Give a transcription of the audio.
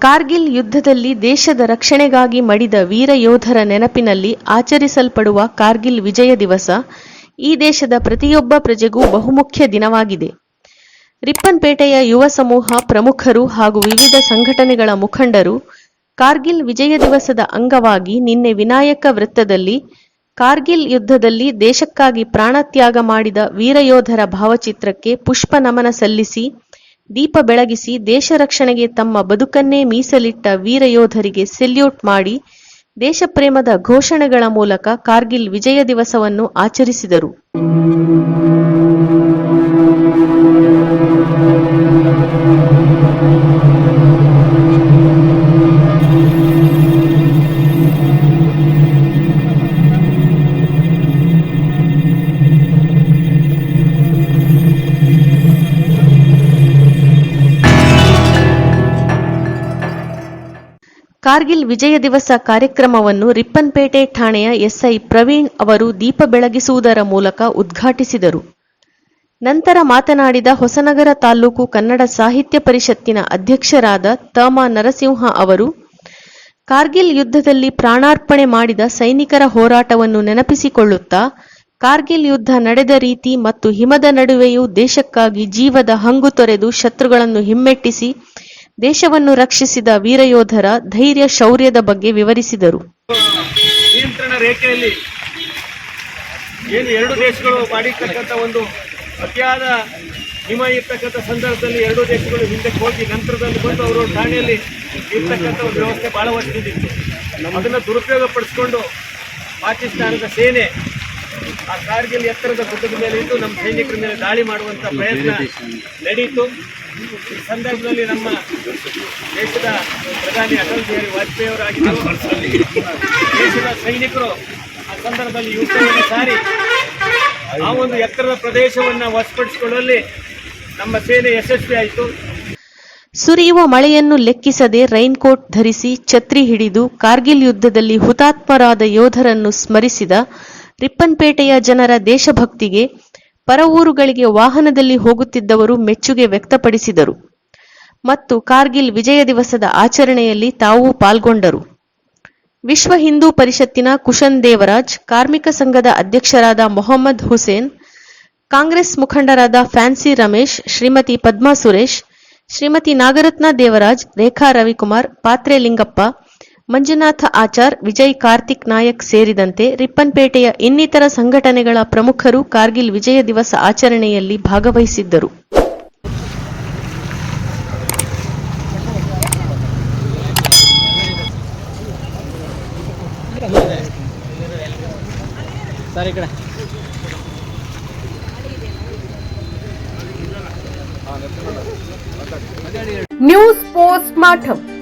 ಕಾರ್ಗಿಲ್ ಯುದ್ಧದಲ್ಲಿ ದೇಶದ ರಕ್ಷಣೆಗಾಗಿ ಮಡಿದ ವೀರ ಯೋಧರ ನೆನಪಿನಲ್ಲಿ ಆಚರಿಸಲ್ಪಡುವ ಕಾರ್ಗಿಲ್ ವಿಜಯ ದಿವಸ ಈ ದೇಶದ ಪ್ರತಿಯೊಬ್ಬ ಪ್ರಜೆಗೂ ಬಹುಮುಖ್ಯ ದಿನವಾಗಿದೆ. ರಿಪ್ಪನ್ಪೇಟೆಯ ಯುವ ಸಮೂಹ ಪ್ರಮುಖರು ಹಾಗೂ ವಿವಿಧ ಸಂಘಟನೆಗಳ ಮುಖಂಡರು ಕಾರ್ಗಿಲ್ ವಿಜಯ ದಿವಸದ ಅಂಗವಾಗಿ ನಿನ್ನೆ ವಿನಾಯಕ ವೃತ್ತದಲ್ಲಿ ಕಾರ್ಗಿಲ್ ಯುದ್ಧದಲ್ಲಿ ದೇಶಕ್ಕಾಗಿ ಪ್ರಾಣತ್ಯಾಗ ಮಾಡಿದ ವೀರಯೋಧರ ಭಾವಚಿತ್ರಕ್ಕೆ ಪುಷ್ಪ ನಮನ ಸಲ್ಲಿಸಿ ದೀಪ ಬೆಳಗಿಸಿ ದೇಶ ರಕ್ಷಣೆಗೆ ತಮ್ಮ ಬದುಕನ್ನೇ ಮೀಸಲಿಟ್ಟ ವೀರ ಯೋಧರಿಗೆ ಸೆಲ್ಯೂಟ್ ಮಾಡಿ ದೇಶಪ್ರೇಮದ ಘೋಷಣೆಗಳ ಮೂಲಕ ಕಾರ್ಗಿಲ್ ವಿಜಯ ದಿವಸವನ್ನು ಆಚರಿಸಿದರು. ಕಾರ್ಗಿಲ್ ವಿಜಯ ದಿವಸ ಕಾರ್ಯಕ್ರಮವನ್ನು ರಿಪ್ಪನ್ಪೇಟೆ ಠಾಣೆಯ ಎಸ್ಐ ಪ್ರವೀಣ್ ಅವರು ದೀಪ ಬೆಳಗಿಸುವುದರ ಮೂಲಕ ಉದ್ಘಾಟಿಸಿದರು. ನಂತರ ಮಾತನಾಡಿದ ಹೊಸನಗರ ತಾಲೂಕು ಕನ್ನಡ ಸಾಹಿತ್ಯ ಪರಿಷತ್ತಿನ ಅಧ್ಯಕ್ಷರಾದ ತಮ ನರಸಿಂಹ ಅವರು, ಕಾರ್ಗಿಲ್ ಯುದ್ಧದಲ್ಲಿ ಪ್ರಾಣಾರ್ಪಣೆ ಮಾಡಿದ ಸೈನಿಕರ ಹೋರಾಟವನ್ನು ನೆನಪಿಸಿಕೊಳ್ಳುತ್ತಾ, ಕಾರ್ಗಿಲ್ ಯುದ್ಧ ನಡೆದ ರೀತಿ ಮತ್ತು ಹಿಮದ ನಡುವೆಯೂ ದೇಶಕ್ಕಾಗಿ ಜೀವದ ಹಂಗು ತೊರೆದು ಶತ್ರುಗಳನ್ನು ಹಿಮ್ಮೆಟ್ಟಿಸಿ ದೇಶವನ್ನು ರಕ್ಷಿಸಿದ ವೀರಯೋಧರ ಧೈರ್ಯ ಶೌರ್ಯದ ಬಗ್ಗೆ ವಿವರಿಸಿದರು. ನಿಯಂತ್ರಣ ರೇಖೆಯಲ್ಲಿ ಏನು ಎರಡು ದೇಶಗಳು ಮಾಡಿರ್ತಕ್ಕಂಥ ಒಂದು ಅತಿಯಾದ ಹಿಮ ಇರ್ತಕ್ಕಂಥ ಸಂದರ್ಭದಲ್ಲಿ ಎರಡು ದೇಶಗಳು ಹಿಂದೆ ಹೋಗಿ ನಂತರದಲ್ಲಿ ಬಂದು ಅವರು ಠಾಣೆಯಲ್ಲಿ ಇರ್ತಕ್ಕಂಥ ಒಂದು ವ್ಯವಸ್ಥೆ ಭಾಳ ವರ್ಷದಿತ್ತು ಅದನ್ನು ದುರುಪಯೋಗ ಪಡಿಸ್ಕೊಂಡು ಪಾಕಿಸ್ತಾನದ ಸೇನೆ ಆ ಕಾರ್ಗಿಲ್ ಎತ್ತರದ ಗುಡ್ಡದ ಮೇಲೆ ಇದ್ದು ನಮ್ಮ ಸೈನಿಕರ ಮೇಲೆ ದಾಳಿ ಮಾಡುವಂತ ಪ್ರಯತ್ನ ನಡೆಯಿತು ಈ ಸಂದರ್ಭದಲ್ಲಿ ನಮ್ಮ ದೇಶದ ಪ್ರಧಾನಿ ಅಟಲ್ ಬಿಹಾರಿ ವಾಜಪೇಯಿ ಅವರಾಗಿ ದೇಶದ ಸೈನಿಕರು ಆ ಸಂದರ್ಭದಲ್ಲಿ ಯುದ್ಧವನ್ನು ಸಾರಿ ಆ ಒಂದು ಎತ್ತರದ ಪ್ರದೇಶವನ್ನು ವಶಪಡಿಸಿಕೊಳ್ಳುವಲ್ಲಿ ನಮ್ಮ ಸೇನೆ ಯಶಸ್ವಿ ಆಯಿತು. ಸುರಿಯುವ ಮಳೆಯನ್ನು ಲೆಕ್ಕಿಸದೆ ರೈನ್ಕೋಟ್ ಧರಿಸಿ ಛತ್ರಿ ಹಿಡಿದು ಕಾರ್ಗಿಲ್ ಯುದ್ಧದಲ್ಲಿ ಹುತಾತ್ಮರಾದ ಯೋಧರನ್ನು ಸ್ಮರಿಸಿದ ರಿಪ್ಪನ್ಪೇಟೆಯ ಜನರ ದೇಶಭಕ್ತಿಗೆ ಪರ ಊರುಗಳಿಗೆ ವಾಹನದಲ್ಲಿ ಹೋಗುತ್ತಿದ್ದವರು ಮೆಚ್ಚುಗೆ ವ್ಯಕ್ತಪಡಿಸಿದರು. ಮತ್ತು ಕಾರ್ಗಿಲ್ ವಿಜಯ ದಿವಸದ ಆಚರಣೆಯಲ್ಲಿ ತಾವು ಪಾಲ್ಗೊಂಡರು. ವಿಶ್ವ ಹಿಂದೂ ಪರಿಷತ್ತಿನ ಕುಶನ್ ದೇವರಾಜ್, ಕಾರ್ಮಿಕ ಸಂಘದ ಅಧ್ಯಕ್ಷರಾದ ಮೊಹಮ್ಮದ್ ಹುಸೇನ್, ಕಾಂಗ್ರೆಸ್ ಮುಖಂಡರಾದ ಫ್ಯಾನ್ಸಿ ರಮೇಶ್, ಶ್ರೀಮತಿ ಪದ್ಮಾ ಸುರೇಶ್, ಶ್ರೀಮತಿ ನಾಗರತ್ನ ದೇವರಾಜ್, ರೇಖಾ ರವಿಕುಮಾರ್, ಪಾತ್ರೆ ಲಿಂಗಪ್ಪ ಮಂಜುನಾಥ ಆಚಾರ್ ವಿಜಯ್ ಕಾರ್ತಿಕ್ ನಾಯಕ್ ಸೇರಿದಂತೆ ರಿಪ್ಪನ್ಪೇಟೆಯ ಇನ್ನಿತರ ಸಂಘಟನೆಗಳ ಪ್ರಮುಖರು ಕಾರ್ಗಿಲ್ ವಿಜಯ ದಿವಸ ಆಚರಣೆಯಲ್ಲಿ ಭಾಗವಹಿಸಿದ್ದರು. News post ಮಾಠಂ